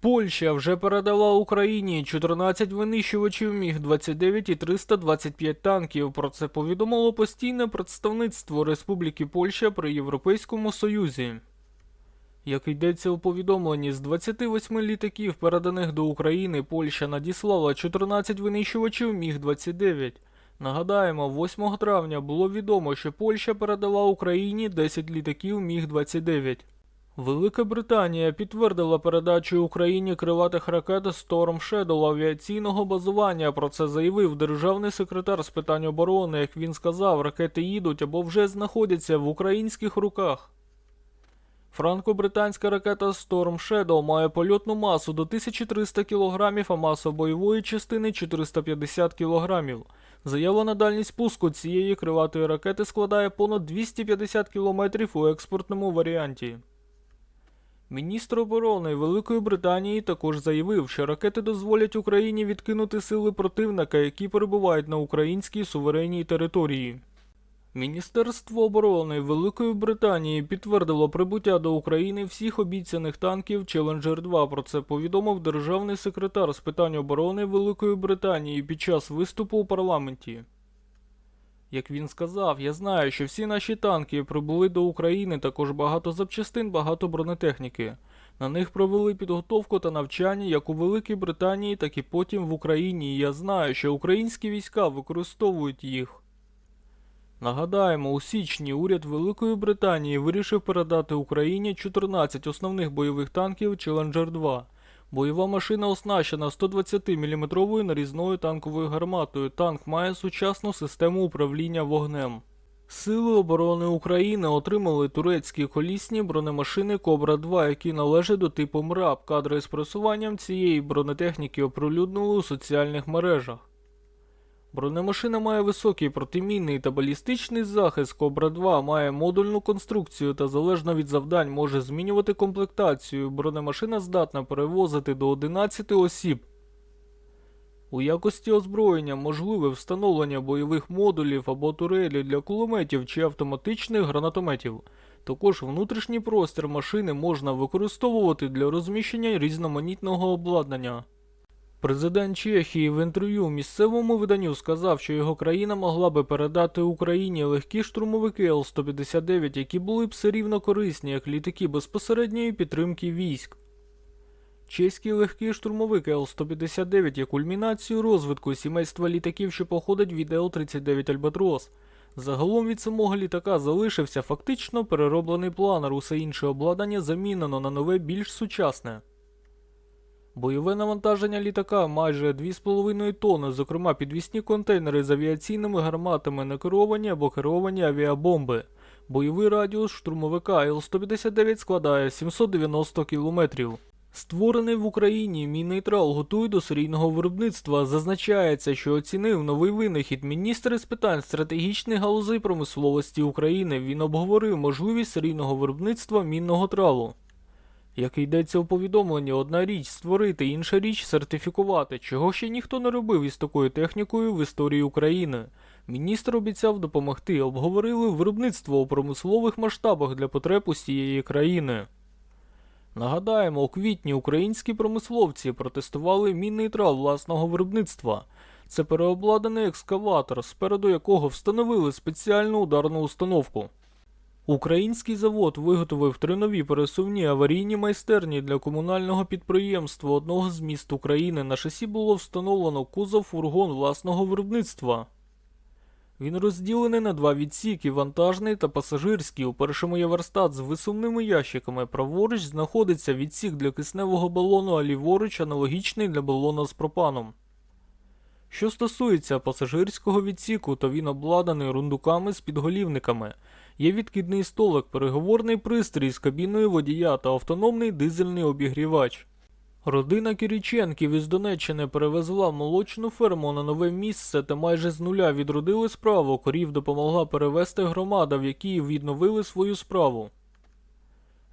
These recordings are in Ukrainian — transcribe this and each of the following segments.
Польща вже передала Україні 14 винищувачів Міг-29 і 325 танків. Про це повідомило постійне представництво Республіки Польща при Європейському Союзі. Як йдеться у повідомленні, з 28 літаків, переданих до України, Польща надіслала 14 винищувачів Міг-29. Нагадаємо, 8 травня було відомо, що Польща передала Україні 10 літаків Міг-29. Велика Британія підтвердила передачу Україні криватих ракет Storm Shadow авіаційного базування. Про це заявив державний секретар з питань оборони. Як він сказав, ракети їдуть або вже знаходяться в українських руках. Франко-британська ракета Storm Shadow має польотну масу до 1300 кг, а маса бойової частини 450 кг. Заявлена дальність пуску цієї криватої ракети складає понад 250 км у експортному варіанті. Міністр оборони Великої Британії також заявив, що ракети дозволять Україні відкинути сили противника, які перебувають на українській суверенній території. Міністерство оборони Великої Британії підтвердило прибуття до України всіх обіцяних танків Challenger 2. Про це повідомив державний секретар з питань оборони Великої Британії під час виступу у парламенті. Як він сказав, я знаю, що всі наші танки прибули до України, також багато запчастин, багато бронетехніки. На них провели підготовку та навчання як у Великій Британії, так і потім в Україні. І я знаю, що українські війська використовують їх. Нагадаємо, у січні уряд Великої Британії вирішив передати Україні 14 основних бойових танків Challenger 2. Бойова машина оснащена 120-мм нарізною танковою гарматою. Танк має сучасну систему управління вогнем. Сили оборони України отримали турецькі колісні бронемашини Кобра 2, які належать до типу МРАП. Кадри з просуванням цієї бронетехніки оприлюднили у соціальних мережах. Бронемашина має високий протимінний та балістичний захист. Кобра 2 має модульну конструкцію та залежно від завдань може змінювати комплектацію. Бронемашина здатна перевозити до 11 осіб. У якості озброєння можливе встановлення бойових модулів або турелі для кулеметів чи автоматичних гранатометів. Також внутрішній простір машини можна використовувати для розміщення різноманітного обладнання. Президент Чехії в інтерв'ю місцевому виданню сказав, що його країна могла би передати Україні легкі штурмовики Л-159, які були б все рівно корисні, як літаки безпосередньої підтримки військ. Чеський легкий штурмовик Л-159 є кульмінацією розвитку сімейства літаків, що походить від Л-39 Альбатрос. Загалом від самого літака залишився фактично перероблений планер, усе інше обладнання замінено на нове більш сучасне. Бойове навантаження літака майже 2,5 тонни, зокрема підвісні контейнери з авіаційними гарматами на керовані або керовані авіабомби. Бойовий радіус штурмовика Л-159 складає 790 км. Створений в Україні Мінейтрал готує до серійного виробництва. Зазначається, що оцінив новий винахід міністр з питань стратегічних галузей промисловості України. Він обговорив можливість серійного виробництва мінного тралу. Як йдеться у повідомленні, одна річ створити, інша річ сертифікувати, чого ще ніхто не робив із такою технікою в історії України. Міністр обіцяв допомогти, обговорили виробництво у промислових масштабах для потреб усієї країни. Нагадаємо, у квітні українські промисловці протестували мінний трал власного виробництва. Це переобладнаний екскаватор, спереду якого встановили спеціальну ударну установку. Український завод виготовив три нові пересувні аварійні майстерні для комунального підприємства одного з міст України. На шасі було встановлено кузов фургон власного виробництва. Він розділений на два відсіки вантажний та пасажирський. У першому є верстат з висувними ящиками. Праворуч знаходиться відсік для кисневого балону, а ліворуч аналогічний для балона з пропаном. Що стосується пасажирського відсіку, то він обладнаний рундуками з підголівниками. Є відкидний столик, переговорний пристрій з кабіною водія та автономний дизельний обігрівач. Родина Кіріченків із Донеччини перевезла молочну ферму на нове місце та майже з нуля відродили справу. Корів допомогла перевести громада, в якій відновили свою справу.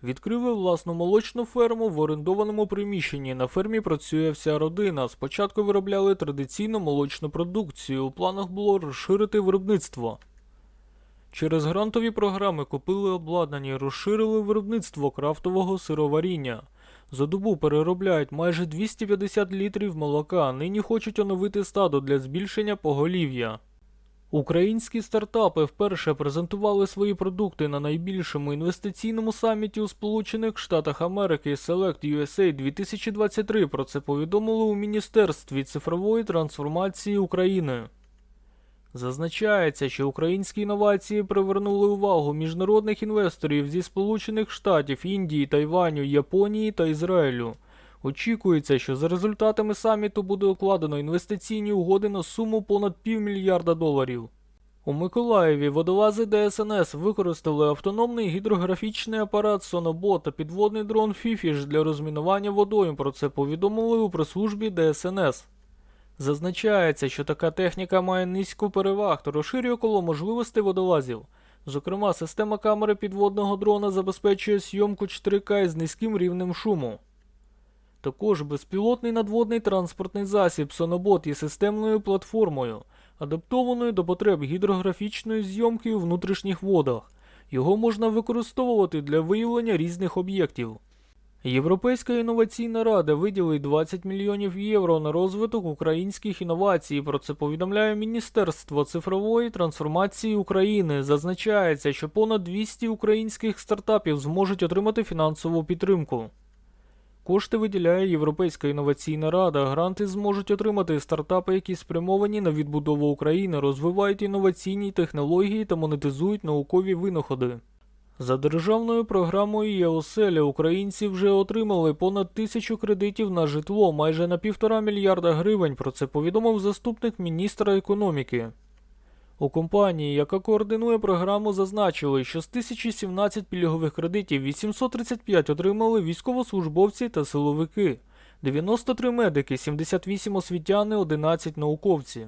Відкрили власну молочну ферму в орендованому приміщенні. На фермі працює вся родина. Спочатку виробляли традиційну молочну продукцію. У планах було розширити виробництво. Через грантові програми купили обладнання і розширили виробництво крафтового сироваріння. За добу переробляють майже 250 літрів молока. Нині хочуть оновити стадо для збільшення поголів'я. Українські стартапи вперше презентували свої продукти на найбільшому інвестиційному саміті у Сполучених Штатах Америки Select USA 2023. Про це повідомили у Міністерстві цифрової трансформації України. Зазначається, що українські інновації привернули увагу міжнародних інвесторів зі Сполучених Штатів, Індії, Тайваню, Японії та Ізраїлю. Очікується, що за результатами саміту буде укладено інвестиційні угоди на суму понад півмільярда доларів. У Миколаєві водолази ДСНС використали автономний гідрографічний апарат Сонобот та підводний дрон Фіфіш для розмінування водойм. Про це повідомили у прес-службі ДСНС. Зазначається, що така техніка має низьку переваг та розширює коло можливостей водолазів. Зокрема, система камери підводного дрона забезпечує зйомку 4К із низьким рівнем шуму. Також безпілотний надводний транспортний засіб Сонобот є системною платформою, адаптованою до потреб гідрографічної зйомки у внутрішніх водах. Його можна використовувати для виявлення різних об'єктів. Європейська інноваційна рада виділить 20 мільйонів євро на розвиток українських інновацій. Про це повідомляє Міністерство цифрової трансформації України. Зазначається, що понад 200 українських стартапів зможуть отримати фінансову підтримку. Кошти виділяє Європейська інноваційна рада. Гранти зможуть отримати стартапи, які спрямовані на відбудову України, розвивають інноваційні технології та монетизують наукові винаходи. За державною програмою ЄОСЕЛЯ українці вже отримали понад тисячу кредитів на житло, майже на півтора мільярда гривень. Про це повідомив заступник міністра економіки. У компанії, яка координує програму, зазначили, що з 1017 пільгових кредитів 835 отримали військовослужбовці та силовики, 93 медики, 78 освітяни, 11 науковці.